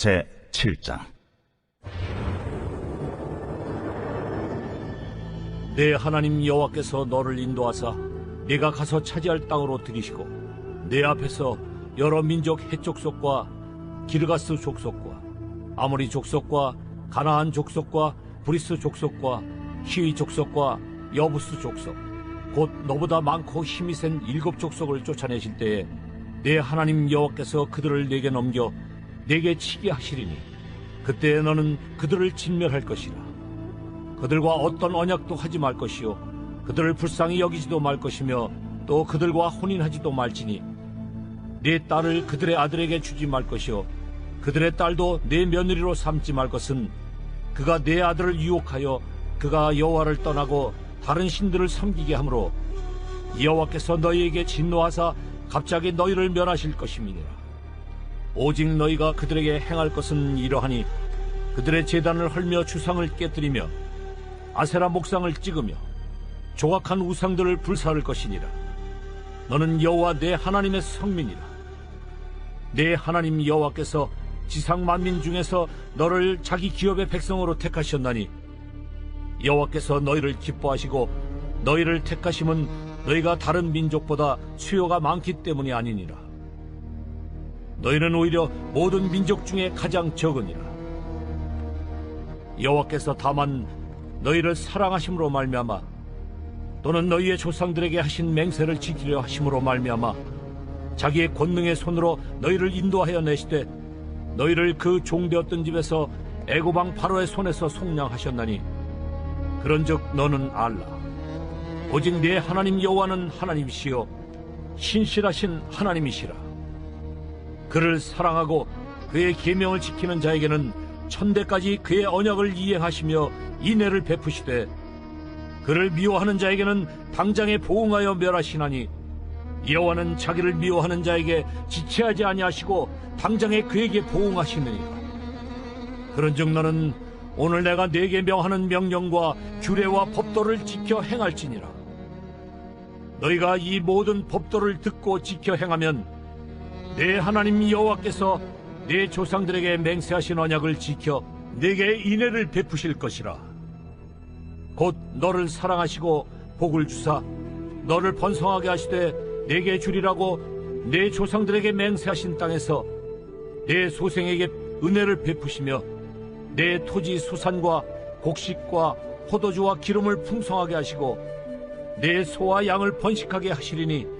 제 7장. 내 하나님 여호와께서 너를 인도하사 네가 가서 차지할 땅으로 들이시고 내 앞에서 여러 민족 해족 속과 기르가스 족속과 아모리 족속과 가나안 족속과 브리스 족속과 히위 족속과 여부스 족속 곧 너보다 많고 힘이 센 일곱 족속을 쫓아내실 때에 내 하나님 여호와께서 그들을 내게 넘겨 내게 치게 하시리니 그때 너는 그들을 진멸할 것이라. 그들과 어떤 언약도 하지 말 것이요 그들을 불쌍히 여기지도 말 것이며 또 그들과 혼인하지도 말지니 네 딸을 그들의 아들에게 주지 말 것이요 그들의 딸도 내 며느리로 삼지 말 것은 그가 내 아들을 유혹하여 그가 여호와를 떠나고 다른 신들을 섬기게 하므로 여호와께서 너희에게 진노하사 갑자기 너희를 멸하실 것임이니라 오직 너희가 그들에게 행할 것은 이러하니 그들의 재단을 헐며 주상을 깨뜨리며 아세라 목상을 찍으며 조각한 우상들을 불사를 것이니라. 너는 여호와 내 하나님의 성민이라. 내 하나님 여호와께서 지상 만민 중에서 너를 자기 기업의 백성으로 택하셨나니 여호와께서 너희를 기뻐하시고 너희를 택하심은 너희가 다른 민족보다 수요가 많기 때문이 아니니라. 너희는 오히려 모든 민족 중에 가장 적으니라. 여호와께서 다만 너희를 사랑하심으로 말미암아 또는 너희의 조상들에게 하신 맹세를 지키려 하심으로 말미암아 자기의 권능의 손으로 너희를 인도하여 내시되 너희를 그 종되었던 집에서 애고방 바로의 손에서 속량하셨나니 그런즉 너는 알라 오직 내 하나님 여호와는 하나님이시요 신실하신 하나님이시라 그를 사랑하고 그의 계명을 지키는 자에게는 천대까지 그의 언약을 이행하시며 인애를 베푸시되 그를 미워하는 자에게는 당장에 보응하여 멸하시나니 여호와는 자기를 미워하는 자에게 지체하지 아니하시고 당장에 그에게 보응하시느니라. 그런즉 너는 오늘 내가 네게 명하는 명령과 규례와 법도를 지켜 행할지니라. 너희가 이 모든 법도를 듣고 지켜 행하면 내 하나님 여호와께서 내 조상들에게 맹세하신 언약을 지켜 내게 인애를 베푸실 것이라. 곧 너를 사랑하시고 복을 주사 너를 번성하게 하시되 내게 주리라고 내 조상들에게 맹세하신 땅에서 내 소생에게 은혜를 베푸시며 내 토지 수산과 곡식과 포도주와 기름을 풍성하게 하시고 내 소와 양을 번식하게 하시리니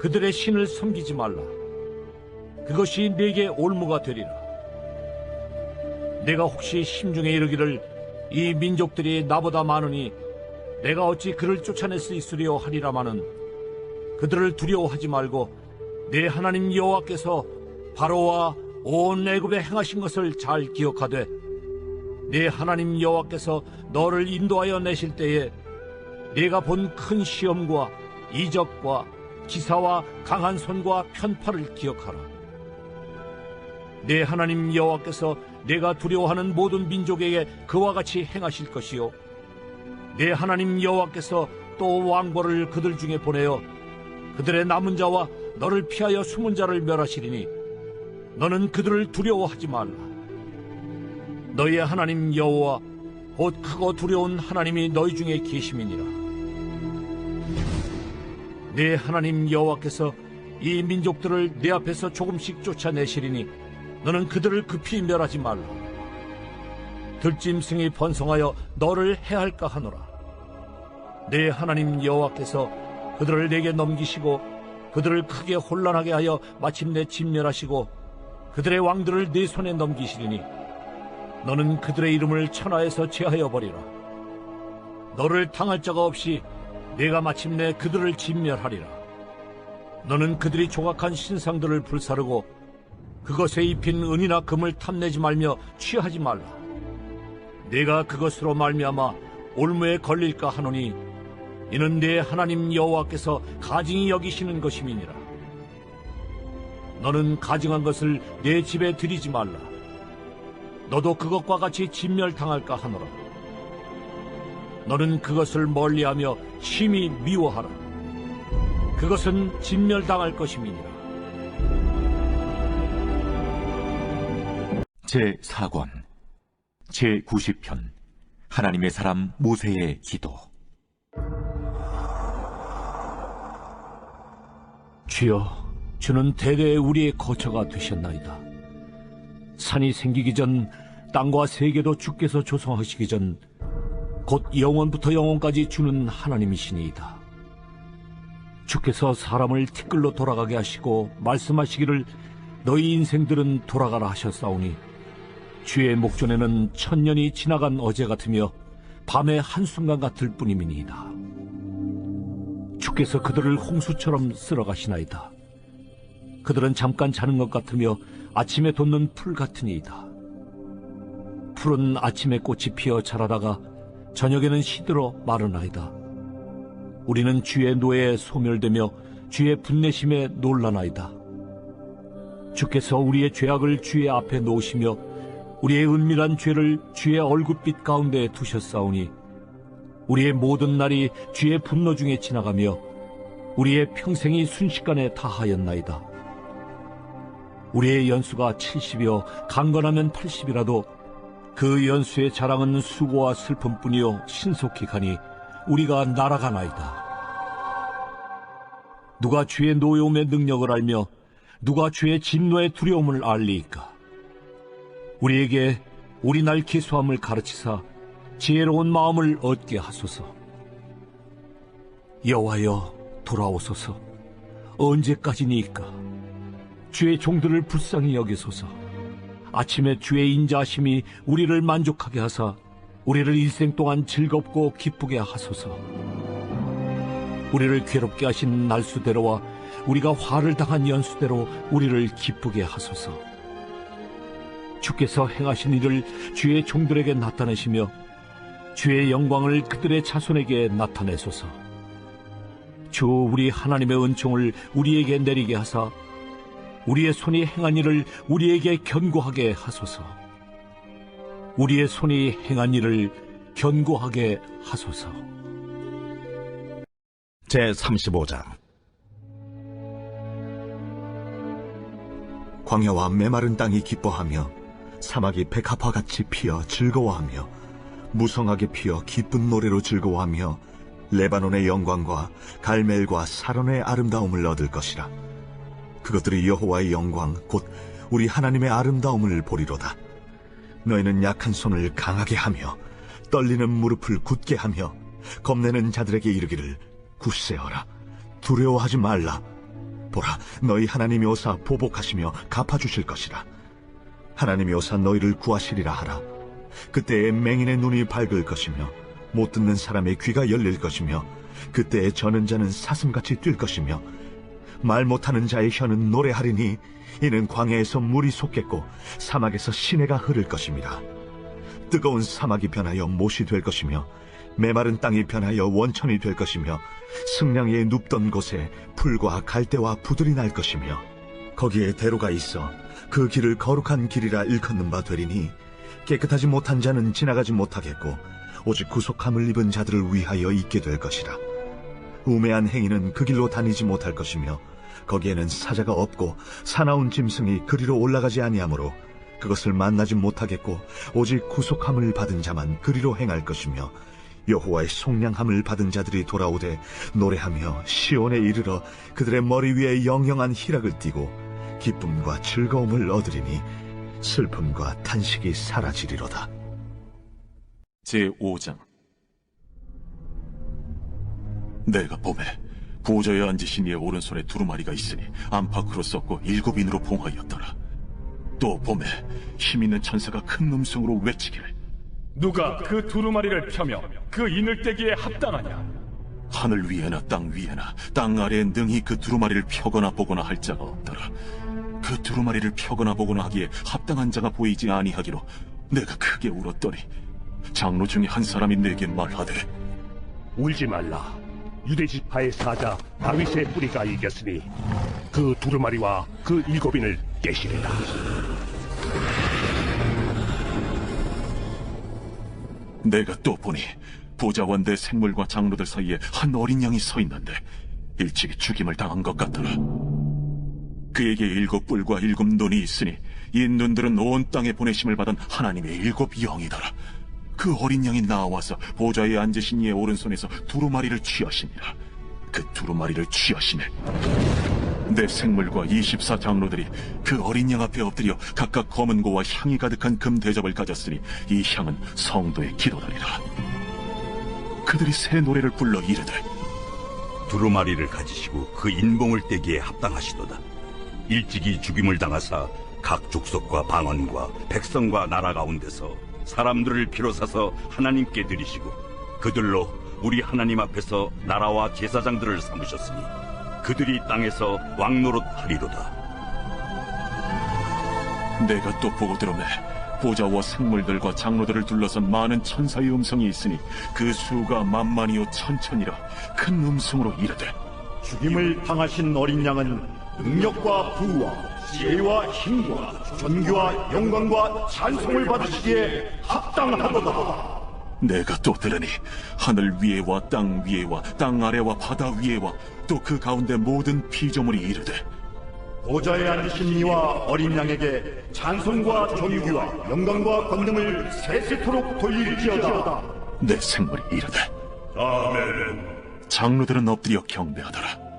그들의 신을 섬기지 말라. 그것이 내게 올무가 되리라. 내가 혹시 심중에 이르기를 이 민족들이 나보다 많으니 내가 어찌 그를 쫓아낼 수 있으리요 하리라마는 그들을 두려워하지 말고 내 하나님 여호와께서 바로와 온 애굽에 행하신 것을 잘 기억하되 내 하나님 여호와께서 너를 인도하여 내실 때에 내가 본 큰 시험과 이적과 기사와 강한 손과 편파를 기억하라. 내 하나님 여호와께서 내가 두려워하는 모든 민족에게 그와 같이 행하실 것이요. 내 하나님 여호와께서 또 왕벌을 그들 중에 보내어 그들의 남은 자와 너를 피하여 숨은 자를 멸하시리니 너는 그들을 두려워하지 말라. 너희의 하나님 여호와 곧 크고 두려운 하나님이 너희 중에 계심이니라 내 하나님 여호와께서 이 민족들을 내 앞에서 조금씩 쫓아내시리니 너는 그들을 급히 멸하지 말라. 들짐승이 번성하여 너를 해할까 하노라. 내 하나님 여호와께서 그들을 내게 넘기시고 그들을 크게 혼란하게 하여 마침내 진멸하시고 그들의 왕들을 내 손에 넘기시리니 너는 그들의 이름을 천하에서 제하여 버리라. 너를 당할 자가 없이 내가 마침내 그들을 진멸하리라. 너는 그들이 조각한 신상들을 불사르고 그것에 입힌 은이나 금을 탐내지 말며 취하지 말라. 내가 그것으로 말미암아 올무에 걸릴까 하노니 이는 내 하나님 여호와께서 가증히 여기시는 것임이니라. 너는 가증한 것을 내 집에 들이지 말라. 너도 그것과 같이 진멸당할까 하노라. 너는 그것을 멀리하며 심히 미워하라. 그것은 진멸당할 것임이니라. 제 4권 제 90편 하나님의 사람 모세의 기도 주여, 주는 대대 우리의 거처가 되셨나이다. 산이 생기기 전 땅과 세계도 주께서 조성하시기 전 곧 영원부터 영원까지 주는 하나님이시니이다. 주께서 사람을 티끌로 돌아가게 하시고 말씀하시기를 너희 인생들은 돌아가라 하셨사오니 주의 목전에는 천년이 지나간 어제 같으며 밤의 한순간 같을 뿐임이니이다. 주께서 그들을 홍수처럼 쓸어가시나이다. 그들은 잠깐 자는 것 같으며 아침에 돋는 풀 같으니이다. 풀은 아침에 꽃이 피어 자라다가 저녁에는 시들어 마르나이다. 우리는 주의 노예에 소멸되며 주의 분내심에 놀라나이다. 주께서 우리의 죄악을 주의 앞에 놓으시며 우리의 은밀한 죄를 주의 얼굴빛 가운데 두셨사오니 우리의 모든 날이 주의 분노 중에 지나가며 우리의 평생이 순식간에 다하였나이다. 우리의 연수가 70이요 강건하면 80이라도 그 연수의 자랑은 수고와 슬픔뿐이요 신속히 가니 우리가 날아가나이다. 누가 주의 노여움의 능력을 알며 누가 주의 진노의 두려움을 알리이까? 우리에게 우리 날 기수함을 가르치사 지혜로운 마음을 얻게 하소서. 여호와여 돌아오소서. 언제까지니까? 주의 종들을 불쌍히 여기소서. 아침에 주의 인자하심이 우리를 만족하게 하사 우리를 일생 동안 즐겁고 기쁘게 하소서. 우리를 괴롭게 하신 날수대로와 우리가 화를 당한 연수대로 우리를 기쁘게 하소서. 주께서 행하신 일을 주의 종들에게 나타내시며 주의 영광을 그들의 자손에게 나타내소서. 주 우리 하나님의 은총을 우리에게 내리게 하사 우리의 손이 행한 일을 우리에게 견고하게 하소서. 우리의 손이 행한 일을 견고하게 하소서. 제 35장 광야와 메마른 땅이 기뻐하며 사막이 백합화 같이 피어 즐거워하며 무성하게 피어 기쁜 노래로 즐거워하며 레바논의 영광과 갈멜과 사론의 아름다움을 얻을 것이라 그것들이 여호와의 영광 곧 우리 하나님의 아름다움을 보리로다. 너희는 약한 손을 강하게 하며 떨리는 무릎을 굳게 하며 겁내는 자들에게 이르기를 굳세어라. 두려워하지 말라. 보라 너희 하나님이 오사 보복하시며 갚아주실 것이라. 하나님이 오사 너희를 구하시리라 하라. 그때에 맹인의 눈이 밝을 것이며 못 듣는 사람의 귀가 열릴 것이며 그때에 저는 자는 사슴같이 뛸 것이며 말 못하는 자의 혀는 노래하리니 이는 광야에서 물이 솟겠고 사막에서 시내가 흐를 것입니다. 뜨거운 사막이 변하여 못이 될 것이며 메마른 땅이 변하여 원천이 될 것이며 승량이 눕던 곳에 풀과 갈대와 부들이 날 것이며 거기에 대로가 있어 그 길을 거룩한 길이라 일컫는 바 되리니 깨끗하지 못한 자는 지나가지 못하겠고 오직 구속함을 입은 자들을 위하여 있게 될 것이라 우매한 행위는 그 길로 다니지 못할 것이며 거기에는 사자가 없고 사나운 짐승이 그리로 올라가지 아니하므로 그것을 만나지 못하겠고 오직 구속함을 받은 자만 그리로 행할 것이며 여호와의 속량함을 받은 자들이 돌아오되 노래하며 시온에 이르러 그들의 머리 위에 영영한 희락을 띠고 기쁨과 즐거움을 얻으리니 슬픔과 탄식이 사라지리로다. 제 5장 내가 봄에 보좌에 앉으신 이의 오른손에 두루마리가 있으니 안팎으로 썼고 일곱 인으로 봉하였더라. 또 봄에 힘있는 천사가 큰 음성으로 외치기를 누가 그 두루마리를 펴며 그 인을 떼기에 합당하냐? 하늘 위에나 땅 위에나 땅 아래에 능히 그 두루마리를 펴거나 보거나 할 자가 없더라. 그 두루마리를 펴거나 보거나 하기에 합당한 자가 보이지 아니하기로 내가 크게 울었더니 장로 중에 한 사람이 내게 말하되 울지 말라. 유대 지파의 사자 다윗의 뿌리가 이겼으니 그 두루마리와 그 일곱인을 깨시리라. 내가 또 보니 보좌원대 생물과 장로들 사이에 한 어린 양이 서 있는데 일찍이 죽임을 당한 것 같더라. 그에게 일곱 뿔과 일곱 눈이 있으니 이 눈들은 온 땅에 보내심을 받은 하나님의 일곱 영이더라. 그 어린 양이 나와서 보좌에 앉으신 이의 오른손에서 두루마리를 취하시니라. 그 두루마리를 취하시네. 내 생물과 24 장로들이 그 어린 양 앞에 엎드려 각각 검은 고와 향이 가득한 금 대접을 가졌으니 이 향은 성도의 기도다니라. 그들이 새 노래를 불러 이르되 두루마리를 가지시고 그 인봉을 떼기에 합당하시도다. 일찍이 죽임을 당하사 각 족속과 방언과 백성과 나라 가운데서 사람들을 비로사서 하나님께 드리시고 그들로 우리 하나님 앞에서 나라와 제사장들을 삼으셨으니 그들이 땅에서 왕노릇 하리로다. 내가 또 보고 들음에 보좌와 생물들과 장로들을 둘러선 많은 천사의 음성이 있으니 그 수가 만만이요 천천이라 큰 음성으로 이르되 죽임을 당하신 어린 양은 능력과 부와 지혜와 힘과 존귀와 영광과 찬송을 받으시기에 합당하도다. 내가 또 들으니 하늘 위에와 땅 위에와 땅 아래와 바다 위에와 또 그 가운데 모든 피조물이 이르되 보좌에 앉으신 이와 어린 양에게 찬송과 존귀와 영광과 권능을 세세토록 돌릴지어다. 내 생물이 이르되 아멘. 장로들은 엎드려 경배하더라